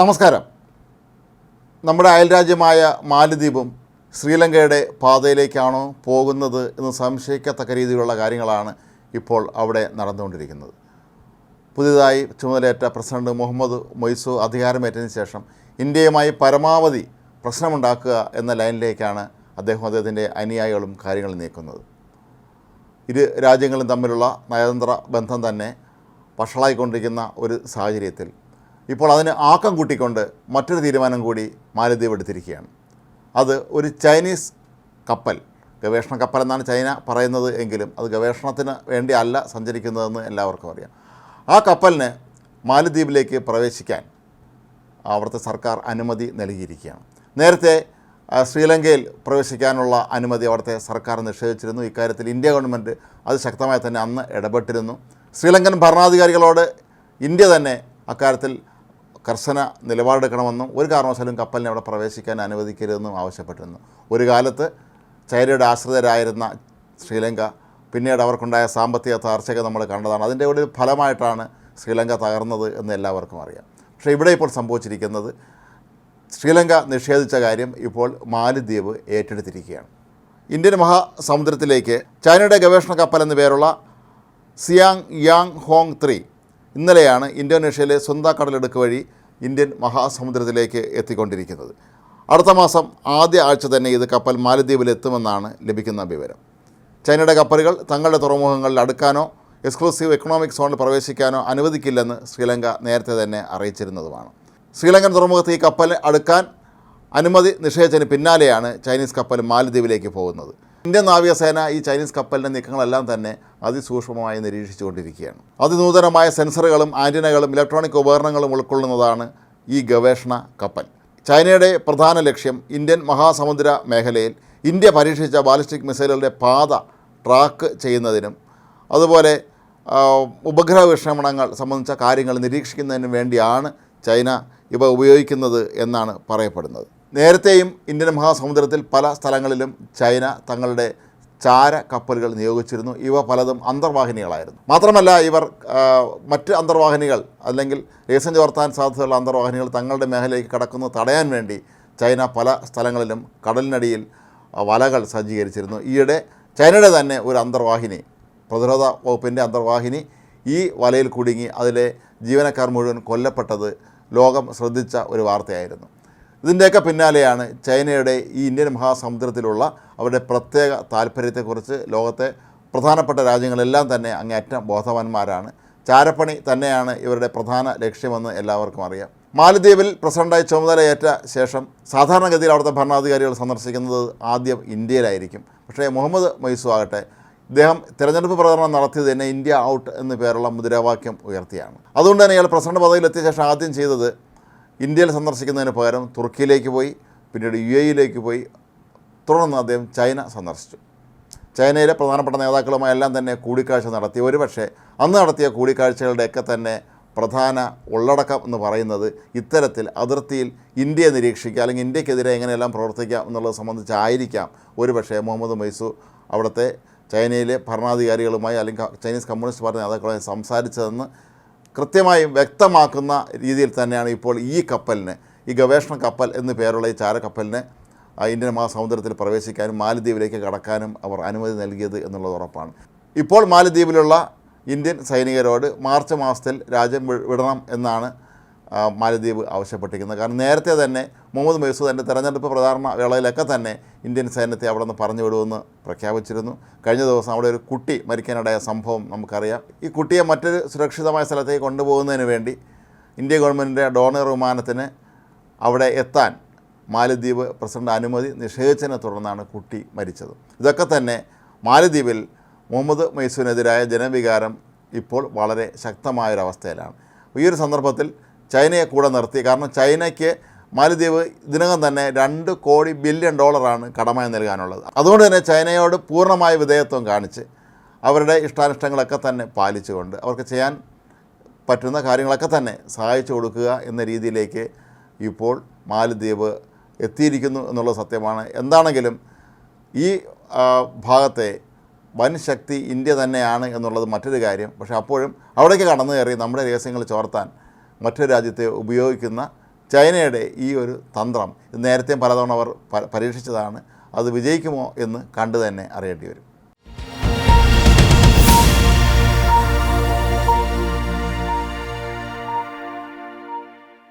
നമസ്കാരം. നമ്മുടെ അയൽരാജ്യമായ മാലദ്വീപും ശ്രീലങ്കയുടെ പാതയിലേക്കാണോ പോകുന്നത് എന്ന് സംശയിക്കത്തക്ക രീതിയിലുള്ള കാര്യങ്ങളാണ് ഇപ്പോൾ അവിടെ നടന്നുകൊണ്ടിരിക്കുന്നത്. പുതിയതായി ചുമതലയേറ്റ പ്രസിഡന്റ് മുഹമ്മദ് മൊയ്സു അധികാരമേറ്റതിന് ശേഷം ഇന്ത്യയുമായി പരമാവധി പ്രശ്നമുണ്ടാക്കുക എന്ന ലൈനിലേക്കാണ് അദ്ദേഹം അദ്ദേഹത്തിന്റെ അനുയായികളും കാര്യങ്ങൾ നീക്കുന്നത്. ഇരു രാജ്യങ്ങളും തമ്മിലുള്ള നയതന്ത്ര ബന്ധം തന്നെ വഷളായിക്കൊണ്ടിരിക്കുന്ന ഒരു സാഹചര്യത്തിൽ ഇപ്പോൾ അതിന് ആക്കം കൂട്ടിക്കൊണ്ട് മറ്റൊരു തീരുമാനം കൂടി മാലദ്വീപ് എടുത്തിരിക്കുകയാണ്. അത് ഒരു ചൈനീസ് കപ്പൽ ഗവേഷണ കപ്പൽ എന്നാണ് ചൈന പറയുന്നത് എങ്കിലും അത് ഗവേഷണത്തിന് വേണ്ടി അല്ല സഞ്ചരിക്കുന്നതെന്ന് എല്ലാവർക്കും അറിയാം. ആ കപ്പലിന് മാലദ്വീപിലേക്ക് പ്രവേശിക്കാൻ അവിടുത്തെ സർക്കാർ അനുമതി നൽകിയിരിക്കുകയാണ്. നേരത്തെ ശ്രീലങ്കയിൽ പ്രവേശിക്കാനുള്ള അനുമതി അവിടുത്തെ സർക്കാർ നിഷേധിച്ചിരുന്നു. ഇക്കാര്യത്തിൽ ഇന്ത്യ ഗവൺമെന്റ് അത് ശക്തമായി തന്നെ അന്ന് ഇടപെട്ടിരുന്നു. ശ്രീലങ്കൻ ഭരണാധികാരികളോട് ഇന്ത്യ തന്നെ അക്കാര്യത്തിൽ കർശന നിലപാടെടുക്കണമെന്നും ഒരു കാരണവശാലും കപ്പലിനെ അവിടെ പ്രവേശിക്കാൻ അനുവദിക്കരുതെന്നും ആവശ്യപ്പെട്ടിരുന്നു. ഒരു കാലത്ത് ചൈനയുടെ ആശ്രിതരായിരുന്ന ശ്രീലങ്ക പിന്നീട് അവർക്കുണ്ടായ സാമ്പത്തിക തകർച്ചയൊക്കെ നമ്മൾ കണ്ടതാണ്. അതിന്റെ ഒരു ഫലമായിട്ടാണ് ശ്രീലങ്ക തകർന്നത് എന്ന് എല്ലാവർക്കും അറിയാം. പക്ഷേ ഇവിടെ ഇപ്പോൾ സംഭവിച്ചിരിക്കുന്നത് ശ്രീലങ്ക നിഷേധിച്ച കാര്യം ഇപ്പോൾ മാലിദ്വീപ് ഏറ്റെടുത്തിരിക്കുകയാണ്. ഇന്ത്യൻ മഹാസമുദ്രത്തിലേക്ക് ചൈനയുടെ ഗവേഷണ കപ്പൽ എന്ന പേരുള്ള സിയാങ് യാങ് ഹോങ് ത്രീ ഇന്നലെയാണ് ഇന്തോനേഷ്യയിലെ സ്വന്ത കടലെടുക്ക് വഴി ഇന്ത്യൻ മഹാസമുദ്രത്തിലേക്ക് എത്തിക്കൊണ്ടിരിക്കുന്നത്. അടുത്ത മാസം ആദ്യ ആഴ്ച തന്നെ ഇത് കപ്പൽ മാലദ്വീപിൽ എത്തുമെന്നാണ് ലഭിക്കുന്ന വിവരം. ചൈനയുടെ കപ്പലുകൾ തങ്ങളുടെ തുറമുഖങ്ങളിൽ അടുക്കാനോ എക്സ്ക്ലൂസീവ് എക്കണോമിക് സോണിൽ പ്രവേശിക്കാനോ അനുവദിക്കില്ലെന്ന് ശ്രീലങ്ക നേരത്തെ തന്നെ അറിയിച്ചിരുന്നതുമാണ്. ശ്രീലങ്കൻ തുറമുഖത്ത് ഈ കപ്പൽ അടുക്കാൻ അനുമതി നിഷേധിച്ചതിന് പിന്നാലെയാണ് ചൈനീസ് കപ്പൽ മാലദ്വീപിലേക്ക് പോകുന്നത്. ഇന്ത്യൻ നാവികസേന ഈ ചൈനീസ് കപ്പലിന്റെ നീക്കങ്ങളെല്ലാം തന്നെ അതിസൂക്ഷ്മമായി നിരീക്ഷിച്ചുകൊണ്ടിരിക്കുകയാണ്. അതിനൂതനമായ സെൻസറുകളും ആന്റിനകളും ഇലക്ട്രോണിക് ഉപകരണങ്ങളും ഉൾക്കൊള്ളുന്നതാണ് ഈ ഗവേഷണ കപ്പൽ. ചൈനയുടെ പ്രധാന ലക്ഷ്യം ഇന്ത്യൻ മഹാസമുദ്ര മേഖലയിൽ ഇന്ത്യ പരീക്ഷിച്ച ബാലിസ്റ്റിക് മിസൈലുകളുടെ പാത ട്രാക്ക് ചെയ്യുന്നതിനും അതുപോലെ ഉപഗ്രഹ വിക്ഷേപണങ്ങൾ സംബന്ധിച്ച കാര്യങ്ങൾ നിരീക്ഷിക്കുന്നതിനും വേണ്ടിയാണ് ചൈന ഇവ ഉപയോഗിക്കുന്നത് എന്നാണ് പറയപ്പെടുന്നത്. നേരത്തെയും ഇന്ത്യൻ മഹാസമുദ്രത്തിൽ പല സ്ഥലങ്ങളിലും ചൈന തങ്ങളുടെ ചാര കപ്പലുകൾ നിയോഗിച്ചിരുന്നു. ഇവ പലതും അന്തർവാഹിനികളായിരുന്നു. മാത്രമല്ല ഇവർ മറ്റ് അന്തർവാഹിനികൾ അല്ലെങ്കിൽ രഹസ്യം ചോർത്താൻ സാധ്യതയുള്ള അന്തർവാഹിനികൾ തങ്ങളുടെ മേഖലയിലേക്ക് കടക്കുന്നത് തടയാൻ വേണ്ടി ചൈന പല സ്ഥലങ്ങളിലും കടലിനടിയിൽ വലകൾ സജ്ജീകരിച്ചിരുന്നു. ഈയിടെ ചൈനയുടെ തന്നെ ഒരു അന്തർവാഹിനി പ്രതിരോധ വകുപ്പിന്റെ അന്തർവാഹിനി ഈ വലയിൽ കുടുങ്ങി അതിലെ ജീവനക്കാർ മുഴുവൻ കൊല്ലപ്പെട്ടത് ലോകം ശ്രദ്ധിച്ച ഒരു വാർത്തയായിരുന്നു. ഇതിന്റെയൊക്കെ പിന്നാലെയാണ് ചൈനയുടെ ഈ ഇന്ത്യൻ മഹാസമുദ്രത്തിലുള്ള അവരുടെ പ്രത്യേക താല്പര്യത്തെക്കുറിച്ച് ലോകത്തെ പ്രധാനപ്പെട്ട രാജ്യങ്ങളെല്ലാം തന്നെ അങ്ങേയറ്റം ബോധവാന്മാരാണ്. ചാരപ്പണി തന്നെയാണ് ഇവരുടെ പ്രധാന ലക്ഷ്യമെന്ന് എല്ലാവർക്കും അറിയാം. മാലദ്വീപിൽ പ്രസിഡന്റായി ചുമതലയേറ്റ ശേഷം സാധാരണഗതിയിൽ അവിടുത്തെ ഭരണാധികാരികൾ സന്ദർശിക്കുന്നത് ആദ്യം ഇന്ത്യയിലായിരിക്കും. പക്ഷേ മുഹമ്മദ് മൈസു ആകട്ടെ ഇദ്ദേഹം തിരഞ്ഞെടുപ്പ് പ്രചരണം നടത്തിയത് തന്നെ ഇന്ത്യ ഔട്ട് എന്ന് പേരുള്ള മുദ്രാവാക്യം ഉയർത്തിയാണ്. അതുകൊണ്ട് തന്നെ ഇയാൾ പ്രസിഡന്റ് പദവിയിലെത്തിയ ശേഷം ആദ്യം ചെയ്തത് ഇന്ത്യയിൽ സന്ദർശിക്കുന്നതിന് പകരം തുർക്കിയിലേക്ക് പോയി പിന്നീട് യു എയിലേക്ക് പോയി. തുടർന്ന് അദ്ദേഹം ചൈന സന്ദർശിച്ചു. ചൈനയിലെ പ്രധാനപ്പെട്ട നേതാക്കളുമായെല്ലാം തന്നെ കൂടിക്കാഴ്ച നടത്തി. ഒരുപക്ഷെ അന്ന് നടത്തിയ കൂടിക്കാഴ്ചകളുടെയൊക്കെ തന്നെ പ്രധാന ഉള്ളടക്കം എന്ന് പറയുന്നത് ഇത്തരത്തിൽ അതിർത്തിയിൽ ഇന്ത്യയെ നിരീക്ഷിക്കുക അല്ലെങ്കിൽ ഇന്ത്യക്കെതിരെ എങ്ങനെയെല്ലാം പ്രവർത്തിക്കാം എന്നുള്ളത് സംബന്ധിച്ചായിരിക്കാം. ഒരുപക്ഷെ മുഹമ്മദ് മൈസു അവിടുത്തെ ചൈനയിലെ ഭരണാധികാരികളുമായി അല്ലെങ്കിൽ ചൈനീസ് കമ്മ്യൂണിസ്റ്റ് പാർട്ടി നേതാക്കളുമായി സംസാരിച്ചതെന്ന് കൃത്യമായും വ്യക്തമാക്കുന്ന രീതിയിൽ തന്നെയാണ് ഇപ്പോൾ ഈ കപ്പലിന് ഈ ഗവേഷണ കപ്പൽ എന്ന് പേരുള്ള ഈ ചാരക്കപ്പലിന് ഇന്ത്യൻ മഹാസമുദ്രത്തിൽ പ്രവേശിക്കാനും മാലദ്വീപിലേക്ക് കടക്കാനും അവർ അനുമതി നൽകിയത് എന്നുള്ളത് ഉറപ്പാണ്. ഇപ്പോൾ മാലദ്വീപിലുള്ള ഇന്ത്യൻ സൈനികരോട് മാർച്ച് മാസത്തിൽ രാജ്യം വിടണം എന്നാണ് മാലദ്വീപ് ആവശ്യപ്പെട്ടിരിക്കുന്നത്. കാരണം നേരത്തെ തന്നെ മുഹമ്മദ് മൈസൂ തന്റെ തെരഞ്ഞെടുപ്പ് പ്രചാരണ വേളയിലൊക്കെ തന്നെ ഇന്ത്യൻ സൈന്യത്തെ അവിടെ നിന്ന് പറഞ്ഞു വിടുമെന്ന് പ്രഖ്യാപിച്ചിരുന്നു. കഴിഞ്ഞ ദിവസം അവിടെ ഒരു കുട്ടി മരിക്കാനിടയ സംഭവം നമുക്കറിയാം. ഈ കുട്ടിയെ മറ്റൊരു സുരക്ഷിതമായ സ്ഥലത്തേക്ക് കൊണ്ടുപോകുന്നതിന് വേണ്ടി ഇന്ത്യ ഗവൺമെന്റിന്റെ ഡോണർ വിമാനത്തിന് അവിടെ എത്താൻ മാലദ്വീപ് പ്രസിഡന്റ് അനുമതി നിഷേധിച്ചതിനെ തുടർന്നാണ് കുട്ടി മരിച്ചത്. ഇതൊക്കെ തന്നെ മാലദ്വീപിൽ മുഹമ്മദ് മൈസൂരിനെതിരായ ജനവികാരം ഇപ്പോൾ വളരെ ശക്തമായൊരവസ്ഥയിലാണ്. ഈ ഒരു സന്ദർഭത്തിൽ ചൈനയെ കൂടെ നിർത്തി. കാരണം ചൈനയ്ക്ക് മാലദ്വീപ് ഇതിനകം തന്നെ രണ്ട് കോടി ബില്യൺ ഡോളറാണ് കടമായി നൽകാനുള്ളത്. അതുകൊണ്ട് തന്നെ ചൈനയോട് പൂർണമായ വിധേയത്വം കാണിച്ച് അവരുടെ ഇഷ്ടാനിഷ്ടങ്ങളൊക്കെ തന്നെ പാലിച്ചുകൊണ്ട് അവർക്ക് ചെയ്യാൻ പറ്റുന്ന കാര്യങ്ങളൊക്കെ തന്നെ സഹായിച്ചു കൊടുക്കുക എന്ന രീതിയിലേക്ക് ഇപ്പോൾ മാലിദ്വീപ് എത്തിയിരിക്കുന്നു എന്നുള്ളത് സത്യമാണ്. എന്താണെങ്കിലും ഈ ഭാഗത്തെ വൻ ശക്തി ഇന്ത്യ തന്നെയാണ് എന്നുള്ളത് മറ്റൊരു കാര്യം. പക്ഷേ അപ്പോഴും അവിടേക്ക് കടന്നു കയറി നമ്മുടെ രഹസ്യങ്ങൾ ചോർത്താൻ മറ്റൊരു രാജ്യത്തെ ഉപയോഗിക്കുന്ന ചൈനയുടെ ഈ ഒരു തന്ത്രം നേരത്തെ പലതവണ അവർ പരീക്ഷിച്ചതാണ്. അത് വിജയിക്കുമോ എന്ന് കണ്ടു തന്നെ അറിയേണ്ടി വരും.